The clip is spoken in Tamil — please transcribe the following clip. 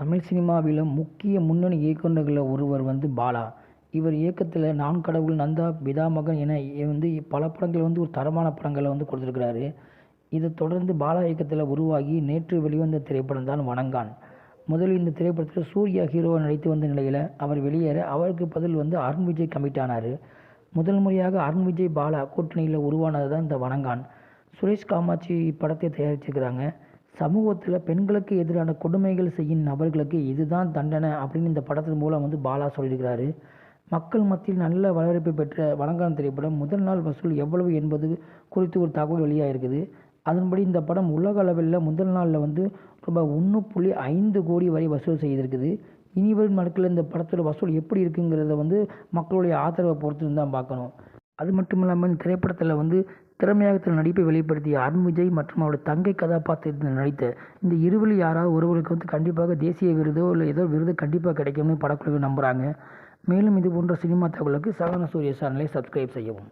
தமிழ் சினிமாவிலும் முக்கிய முன்னணி இயக்குநர்களில் ஒருவர் வந்து பாலா. இவர் இயக்கத்தில் நான் கடவுள் நந்தா பிதாமகன் என வந்து பல படங்கள் வந்து ஒரு தரமான படங்களை வந்து கொடுத்துருக்கிறாரு. இதை தொடர்ந்து பாலா இயக்கத்தில் உருவாகி நேற்று வெளிவந்த திரைப்படம் தான் வணங்கான். முதலில் இந்த திரைப்படத்தில் சூர்யா ஹீரோவாக நடித்து வந்த நிலையில் அவர் வெளியேற அவருக்கு பதில் வந்து அருண் விஜய் கமிட் ஆனார். முதல் முறையாக அருண் விஜய் பாலா கூட்டணியில் உருவானது தான் இந்த வணங்கான். சுரேஷ் காமாட்சி இப்படத்தை தயாரிச்சிருக்கிறாங்க. சமூகத்தில் பெண்களுக்கு எதிரான கொடுமைகள் செய்யும் நபர்களுக்கு இதுதான் தண்டனை அப்படின்னு இந்த படத்தின் மூலம் வந்து பாலா சொல்லியிருக்கிறாரு. மக்கள் மத்தியில் நல்ல வரவேற்பை பெற்ற வணங்கான் திரைப்படம் முதல் நாள் வசூல் எவ்வளவு என்பது குறித்து ஒரு தகவல் வெளியாகிருக்குது அதன்படி இந்த படம் உலக அளவில் முதல் நாளில் வந்து ரூபாய் ஒன்று புள்ளி ஐந்து கோடி வரை வசூல் செய்திருக்குது. இனிவரும் நாட்களில் இந்த படத்தோட வசூல் எப்படி இருக்குங்கிறத வந்து மக்களுடைய ஆதரவை பொறுத்து தான் பார்க்கணும். அது மட்டும் இல்லாமல் இந்த திரைப்படத்தில் வந்து திறமையாக தன் நடிப்பை வெளிப்படுத்திய அருண் விஜய் மற்றும் அவருடைய தங்கை கதாபாத்திரத்தில் நடித்த இந்த இருவில் யாராவது ஒருவருக்கு வந்து கண்டிப்பாக தேசிய விருதோ இல்லை ஏதோ விருது கண்டிப்பாக கிடைக்கும்னு படக்குழுவை நம்புகிறாங்க மேலும் இது போன்ற சினிமா தகவலுக்கு சகன சூரிய சேனலை சப்ஸ்கிரைப் செய்யவும்.